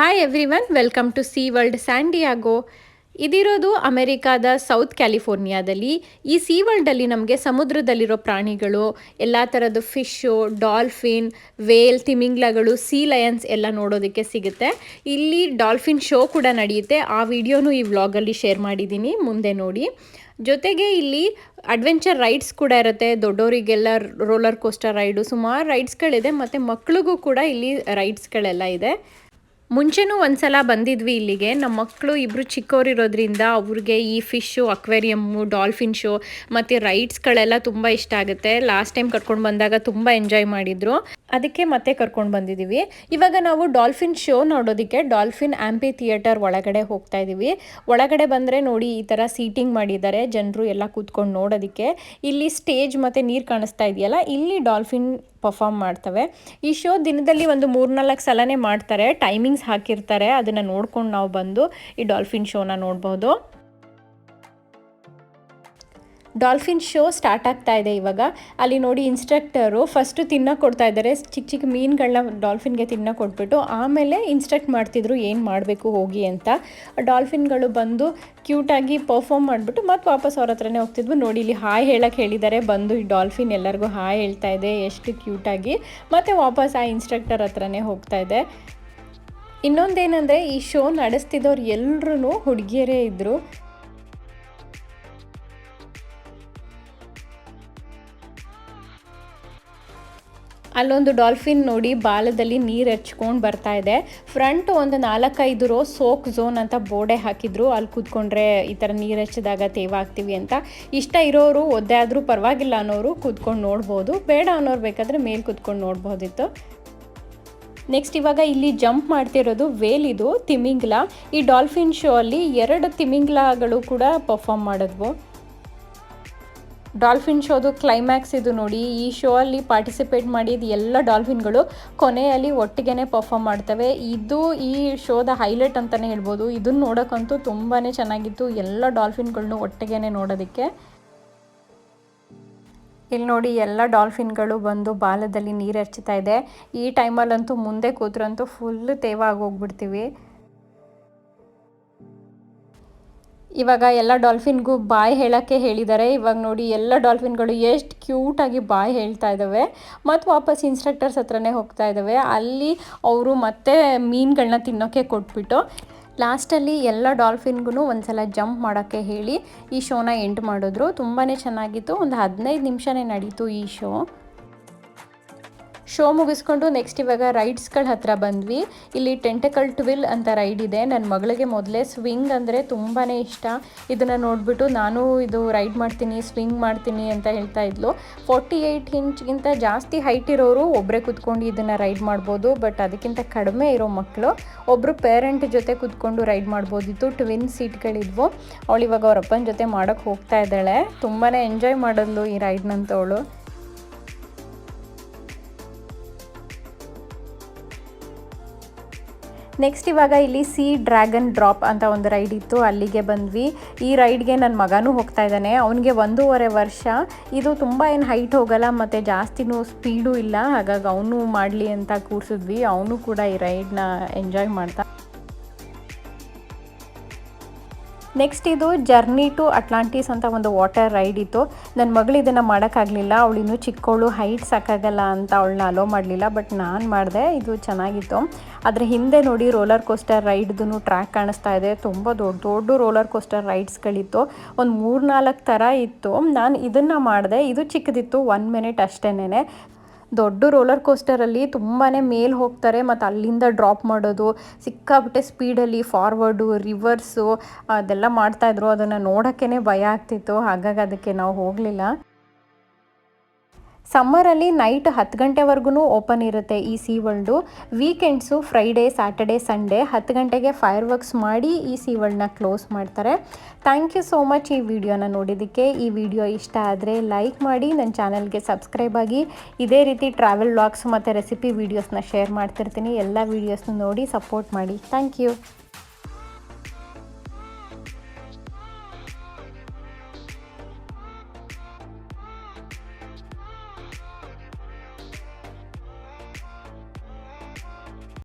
Hi everyone welcome to sea world San Diego ಇದಿರೋದು ಅಮೆರಿಕಾದ south ಕ್ಯಾಲಿಫೋರ್ನಿಯಾದಲ್ಲಿ. ಈ sea ವರ್ಲ್ಡಲ್ಲಿ ನಮಗೆ ಸಮುದ್ರದಲ್ಲಿರೋ ಪ್ರಾಣಿಗಳು, ಎಲ್ಲ ಥರದ ಫಿಶ್ಶು, ಡಾಲ್ಫಿನ್ ವೇಲ್ ತಿಮಿಂಗ್ಲಗಳು ಸೀ ಲಯನ್ಸ್ ಎಲ್ಲ ನೋಡೋದಕ್ಕೆ ಸಿಗುತ್ತೆ. ಇಲ್ಲಿ ಡಾಲ್ಫಿನ್ ಶೋ ಕೂಡ ನಡೆಯುತ್ತೆ. ಆ ವಿಡಿಯೋನು ಈ ವ್ಲಾಗಲ್ಲಿ ಶೇರ್ ಮಾಡಿದ್ದೀನಿ, ಮುಂದೆ ನೋಡಿ. ಜೊತೆಗೆ ಇಲ್ಲಿ ಅಡ್ವೆಂಚರ್ ರೈಡ್ಸ್ ಕೂಡ ಇರುತ್ತೆ. ದೊಡ್ಡವರಿಗೆಲ್ಲ ರೋಲರ್ ಕೋಸ್ಟರ್ ರೈಡು ಸುಮಾರು ರೈಡ್ಸ್ಗಳಿದೆ ಮತ್ತು ಮಕ್ಕಳಿಗೂ ಕೂಡ ಇಲ್ಲಿ ರೈಡ್ಸ್ಗಳೆಲ್ಲ ಇದೆ. ಮುಂಚೆನೂ ಒಂದ್ಸಲ ಬಂದಿದ್ವಿ ಇಲ್ಲಿಗೆ. ನಮ್ಮ ಮಕ್ಕಳು ಇಬ್ಬರು ಚಿಕ್ಕವರಿರೋದ್ರಿಂದ ಅವ್ರಿಗೆ ಈ ಫಿಶ್ಶು ಅಕ್ವೇರಿಯಮ್ಮು ಡಾಲ್ಫಿನ್ ಶೋ ಮತ್ತು ರೈಡ್ಸ್ಗಳೆಲ್ಲ ತುಂಬ ಇಷ್ಟ ಆಗುತ್ತೆ. ಲಾಸ್ಟ್ ಟೈಮ್ ಕರ್ಕೊಂಡು ಬಂದಾಗ ತುಂಬ ಎಂಜಾಯ್ ಮಾಡಿದರು. ಅದಕ್ಕೆ ಮತ್ತೆ ಕರ್ಕೊಂಡು ಬಂದಿದ್ದೀವಿ ಇವಾಗ ನಾವು ಡಾಲ್ಫಿನ್ ಶೋ ನೋಡೋದಕ್ಕೆ ಡಾಲ್ಫಿನ್ ಆ್ಯಂಪಿ ಥಿಯೇಟರ್ ಒಳಗಡೆ ಹೋಗ್ತಾ ಇದ್ದೀವಿ ಒಳಗಡೆ ಬಂದರೆ ನೋಡಿ ಈ ಥರ ಸೀಟಿಂಗ್ ಮಾಡಿದ್ದಾರೆ. ಜನರು ಎಲ್ಲ ಕೂತ್ಕೊಂಡು ನೋಡೋದಕ್ಕೆ. ಇಲ್ಲಿ ಸ್ಟೇಜ್ ಮತ್ತು ನೀರು ಕಾಣಿಸ್ತಾ ಇದೆಯಲ್ಲ, ಇಲ್ಲಿ ಡಾಲ್ಫಿನ್ ಪರ್ಫಾರ್ಮ್ ಮಾಡ್ತವೆ. ಈ ಶೋ ದಿನದಲ್ಲಿ ಒಂದು ಮೂರ್ನಾಲ್ಕು ಸಲನೇ ಮಾಡ್ತಾರೆ. ಟೈಮಿಂಗ್ಸ್ ಹಾಕಿರ್ತಾರೆ. ಅದನ್ನು ನೋಡ್ಕೊಂಡು ನಾವು ಬಂದು ಈ ಡಾಲ್ಫಿನ್ ಶೋನ ನೋಡ್ಬೋದು. ಡಾಲ್ಫಿನ್ ಶೋ ಸ್ಟಾರ್ಟ್ ಆಗ್ತಾ ಇದೆ ಇವಾಗ. ಅಲ್ಲಿ ನೋಡಿ ಇನ್ಸ್ಟ್ರಕ್ಟರು ಫಸ್ಟು ತಿನ್ನೋ ಕೊಡ್ತಾ ಇದ್ದಾರೆ. ಚಿಕ್ಕ ಚಿಕ್ಕ ಮೀನುಗಳನ್ನ ಡಾಲ್ಫಿನ್ಗೆ ತಿನ್ನೋ ಕೊಟ್ಬಿಟ್ಟು ಆಮೇಲೆ ಇನ್ಸ್ಟ್ರಕ್ಟ್ ಮಾಡ್ತಿದ್ರು ಏನು ಮಾಡಬೇಕು ಹೋಗಿ ಅಂತ. ಡಾಲ್ಫಿನ್ಗಳು ಬಂದು ಕ್ಯೂಟಾಗಿ ಪರ್ಫಾಮ್ ಮಾಡಿಬಿಟ್ಟು ಮತ್ತೆ ವಾಪಸ್ ಅವ್ರ ಹತ್ರನೇ ಹೋಗ್ತಿದ್ವು. ನೋಡಿ ಇಲ್ಲಿ ಹಾಯ್ ಹೇಳಕ್ಕೆ ಹೇಳಿದ್ದಾರೆ. ಬಂದು ಈ ಡಾಲ್ಫಿನ್ ಎಲ್ಲರಿಗೂ ಹಾಯ್ ಹೇಳ್ತಾ ಇದೆ. ಎಷ್ಟು ಕ್ಯೂಟಾಗಿ ಮತ್ತು ವಾಪಸ್ ಆ ಇನ್ಸ್ಟ್ರಕ್ಟರ್ ಹತ್ರನೇ ಹೋಗ್ತಾ ಇದೆ. ಇನ್ನೊಂದೇನೆಂದರೆ ಈ ಶೋ ನಡೆಸ್ತಿದ್ದವ್ರು ಎಲ್ಲರೂ ಹುಡುಗಿಯರೇ ಇದ್ದರು ಅಲ್ಲೊಂದು ಡಾಲ್ಫಿನ್ ನೋಡಿ ಬಾಲದಲ್ಲಿ ನೀರು ಹಚ್ಕೊಂಡು ಬರ್ತಾ ಇದೆ. ಫ್ರಂಟ್ ಒಂದು ನಾಲ್ಕೈದು ರೋ ಸೋಕ್ ಝೋನ್ ಅಂತ ಬೋರ್ಡೆ ಹಾಕಿದ್ರು. ಅಲ್ಲಿ ಕೂತ್ಕೊಂಡ್ರೆ ಈ ಥರ ನೀರು ಹಚ್ಚಿದಾಗ ತೇವ ಆಗ್ತೀವಿ ಅಂತ. ಇಷ್ಟ ಇರೋರು ಒದ್ದೆ ಆದರೂ ಪರವಾಗಿಲ್ಲ ಅನ್ನೋರು ಕೂತ್ಕೊಂಡು ನೋಡ್ಬೋದು. ಬೇಡ ಅನ್ನೋರು ಬೇಕಾದರೆ ಮೇಲೆ ಕೂತ್ಕೊಂಡು ನೋಡ್ಬೋದಿತ್ತು. ನೆಕ್ಸ್ಟ್ ಇವಾಗ ಇಲ್ಲಿ ಜಂಪ್ ಮಾಡ್ತಿರೋದು ವೇಲ್ ಇದು, ತಿಮಿಂಗ್ಲ. ಈ ಡಾಲ್ಫಿನ್ ಶೋ ಅಲ್ಲಿ ಎರಡು ತಿಮಿಂಗ್ಲಗಳು ಕೂಡ ಪರ್ಫಾರ್ಮ್ ಮಾಡಿದ್ವು. ಡಾಲ್ಫಿನ್ ಶೋದು ಕ್ಲೈಮ್ಯಾಕ್ಸ್ ಇದು ನೋಡಿ. ಈ ಶೋ ಅಲ್ಲಿ ಪಾರ್ಟಿಸಿಪೇಟ್ ಮಾಡಿದ ಎಲ್ಲ ಡಾಲ್ಫಿನ್ಗಳು ಕೊನೆಯಲ್ಲಿ ಒಟ್ಟಿಗೆನೆ ಪರ್ಫಾರ್ಮ್ ಮಾಡ್ತವೆ. ಇದು ಈ ಶೋದ ಹೈಲೈಟ್ ಅಂತಲೇ ಹೇಳ್ಬೋದು. ಇದನ್ನ ನೋಡೋಕ್ಕಂತೂ ತುಂಬಾ ಚೆನ್ನಾಗಿತ್ತು ಎಲ್ಲ ಡಾಲ್ಫಿನ್ಗಳನ್ನೂ ಒಟ್ಟಿಗೆನೆ ನೋಡೋದಕ್ಕೆ. ಇಲ್ಲಿ ನೋಡಿ ಎಲ್ಲ ಡಾಲ್ಫಿನ್ಗಳು ಬಂದು ಬಾಲದಲ್ಲಿ ನೀರು ಹಚ್ಚುತ್ತಾ ಇದೆ. ಈ ಟೈಮಲ್ಲಂತೂ ಮುಂದೆ ಕೂತ್ರಂತೂ ಫುಲ್ ತೇವ ಆಗೋಗ್ಬಿಡ್ತೀವಿ ಇವಾಗ ಎಲ್ಲ ಡಾಲ್ಫಿನ್ಗೂ ಬಾಯ್ ಹೇಳೋಕ್ಕೆ ಹೇಳಿದ್ದಾರೆ. ಇವಾಗ ನೋಡಿ ಎಲ್ಲ ಡಾಲ್ಫಿನ್ಗಳು ಎಷ್ಟು ಕ್ಯೂಟಾಗಿ ಬಾಯ್ ಹೇಳ್ತಾ ಇದ್ದಾವೆ. ಮತ್ತು ವಾಪಸ್ ಇನ್ಸ್ಟ್ರಕ್ಟರ್ಸ್ ಹತ್ರನೇ ಹೋಗ್ತಾ ಇದ್ದಾವೆ. ಅಲ್ಲಿ ಅವರು ಮತ್ತೆ ಮೀನುಗಳನ್ನ ತಿನ್ನೋಕ್ಕೆ ಕೊಟ್ಬಿಟ್ಟು ಲಾಸ್ಟಲ್ಲಿ ಎಲ್ಲ ಡಾಲ್ಫಿನ್ಗೂ ಒಂದು ಸಲ ಜಂಪ್ ಮಾಡೋಕ್ಕೆ ಹೇಳಿ ಈ ಶೋನ ಎಂಡ್ ಮಾಡಿದ್ರು. ತುಂಬಾ ಚೆನ್ನಾಗಿತ್ತು. ಒಂದು ಹದಿನೈದು ನಿಮಿಷನೇ ನಡೀತು ಈ ಶೋ. ಶೋ ಮುಗಿಸ್ಕೊಂಡು ನೆಕ್ಸ್ಟ್ ಇವಾಗ ರೈಡ್ಸ್ಗಳ ಹತ್ರ ಬಂದ್ವಿ. ಇಲ್ಲಿ ಟೆಂಟಕಲ್ ಟ್ವಿಲ್ ಅಂತ ರೈಡ್ ಇದೆ. ನನ್ನ ಮಗಳಿಗೆ ಮೊದಲೇ ಸ್ವಿಂಗ್ ಅಂದರೆ ತುಂಬಾ ಇಷ್ಟ. ಇದನ್ನು ನೋಡಿಬಿಟ್ಟು ನಾನು ಇದು ರೈಡ್ ಮಾಡ್ತೀನಿ ಸ್ವಿಂಗ್ ಮಾಡ್ತೀನಿ ಅಂತ ಹೇಳ್ತಾ ಇದ್ಲು. ಫೋರ್ಟಿ ಏಯ್ಟ್ ಇಂಚ್ಗಿಂತ ಜಾಸ್ತಿ ಹೈಟ್ ಇರೋರು ಒಬ್ಬರೇ ಕುತ್ಕೊಂಡು ಇದನ್ನು ರೈಡ್ ಮಾಡ್ಬೋದು. ಬಟ್ ಅದಕ್ಕಿಂತ ಕಡಿಮೆ ಇರೋ ಮಕ್ಕಳು ಒಬ್ಬರು ಪೇರೆಂಟ್ ಜೊತೆ ಕುತ್ಕೊಂಡು ರೈಡ್ ಮಾಡ್ಬೋದಿತ್ತು. ಟ್ವಿನ್ ಸೀಟ್ಗಳಿದ್ವು ಅವಳು ಇವಾಗ ಅವರಪ್ಪನ ಜೊತೆ ಮಾಡೋಕ್ಕೆ ಹೋಗ್ತಾ ಇದ್ದಾಳೆ. ತುಂಬಾ ಎಂಜಾಯ್ ಮಾಡೋದು ಈ ರೈಡ್ನಂತವಳು ನೆಕ್ಸ್ಟ್ ಇವಾಗ ಇಲ್ಲಿ ಸಿ ಡ್ರ್ಯಾಗನ್ ಡ್ರಾಪ್ ಅಂತ ಒಂದು ರೈಡ್ ಇತ್ತು. ಅಲ್ಲಿಗೆ ಬಂದ್ವಿ. ಈ ರೈಡ್ಗೆ ನನ್ನ ಮಗನೂ ಹೋಗ್ತಾ ಇದ್ದಾನೆ. ಅವನಿಗೆ ಒಂದೂವರೆ ವರ್ಷ. ಇದು ತುಂಬ ಏನು ಹೈಟ್ ಹೋಗಲ್ಲ, ಮತ್ತು ಜಾಸ್ತಿನೂ ಸ್ಪೀಡು ಇಲ್ಲ. ಹಾಗಾಗಿ ಅವನು ಮಾಡಲಿ ಅಂತ ಕೂರಿಸಿದ್ವಿ. ಅವನು ಕೂಡ ಈ ರೈಡ್ನ ಎಂಜಾಯ್ ಮಾಡ್ತಾ ನೆಕ್ಸ್ಟ್ ಇದು ಜರ್ನಿ ಟು ಅಟ್ಲಾಂಟಿಸ್ ಅಂತ ಒಂದು ವಾಟರ್ ರೈಡ್ ಇತ್ತು. ನನ್ನ ಮಗಳು ಇದನ್ನು ಮಾಡೋಕ್ಕಾಗಲಿಲ್ಲ. ಇನ್ನೂ ಚಿಕ್ಕವಳು ಹೈಟ್ ಸಾಕಾಗಲ್ಲ ಅಂತ ಅವಳನ್ನ ಅಲೋ ಮಾಡಲಿಲ್ಲ. ಬಟ್ ನಾನು ಮಾಡಿದೆ, ಇದು ಚೆನ್ನಾಗಿತ್ತು. ಅದರ ಹಿಂದೆ ನೋಡಿ ರೋಲರ್ ಕೋಸ್ಟರ್ ರೈಡ್ದು ಟ್ರ್ಯಾಕ್ ಕಾಣಿಸ್ತಾ ಇದೆ. ತುಂಬ ದೊಡ್ಡ ದೊಡ್ಡ ರೋಲರ್ ಕೋಸ್ಟರ್ ರೈಡ್ಸ್ಗಳಿತ್ತು ಒಂದು ಮೂರು ನಾಲ್ಕು ಥರ ಇತ್ತು. ನಾನು ಇದನ್ನು ಮಾಡಿದೆ. ಇದು ಚಿಕ್ಕದಿತ್ತು ಒನ್ ಮಿನಿಟ್ ಅಷ್ಟೇನೆ ದೊಡ್ಡ ರೋಲರ್ ಕೋಸ್ಟರಲ್ಲಿ ತುಂಬಾ ಮೇಲೆ ಹೋಗ್ತಾರೆ, ಮತ್ತು ಅಲ್ಲಿಂದ ಡ್ರಾಪ್ ಮಾಡೋದು, ಸಿಕ್ಕಾಪಟ್ಟೆ ಸ್ಪೀಡಲ್ಲಿ ಫಾರ್ವರ್ಡು ರಿವರ್ಸು ಅದೆಲ್ಲ ಮಾಡ್ತಾಯಿದ್ರು ಅದನ್ನು ನೋಡೋಕ್ಕೇ ಭಯ ಆಗ್ತಿತ್ತು. ಹಾಗಾಗಿ ಅದಕ್ಕೆ ನಾವು ಹೋಗಲಿಲ್ಲ. ಸಮ್ಮರಲ್ಲಿ ನೈಟ್ ಹತ್ತು ಗಂಟೆವರೆಗೂ ಓಪನ್ ಇರುತ್ತೆ ಈ sea world weekends Friday Saturday Sunday ಹತ್ತು ಗಂಟೆಗೆ ಫೈರ್ ವರ್ಕ್ಸ್ ಮಾಡಿ ಈ ಸೀ ವರ್ಲ್ಡ್ನ ಕ್ಲೋಸ್ ಮಾಡ್ತಾರೆ. ಥ್ಯಾಂಕ್ ಯು ಸೋ ಮಚ್ ಈ ವಿಡಿಯೋನ ನೋಡಿದ್ದಕ್ಕೆ. ಈ ವಿಡಿಯೋ ಇಷ್ಟ ಆದರೆ ಲೈಕ್ ಮಾಡಿ ನನ್ನ ಚಾನಲ್ಗೆ ಸಬ್ಸ್ಕ್ರೈಬ್ ಆಗಿ. ಇದೇ ರೀತಿ ಟ್ರಾವೆಲ್ ವ್ಲಾಗ್ಸ್ ಮತ್ತು ರೆಸಿಪಿ ವೀಡಿಯೋಸ್ನ ಶೇರ್ ಮಾಡ್ತಿರ್ತೀನಿ. ಎಲ್ಲ ವೀಡಿಯೋಸ್ನ ನೋಡಿ ಸಪೋರ್ಟ್ ಮಾಡಿ. Thank you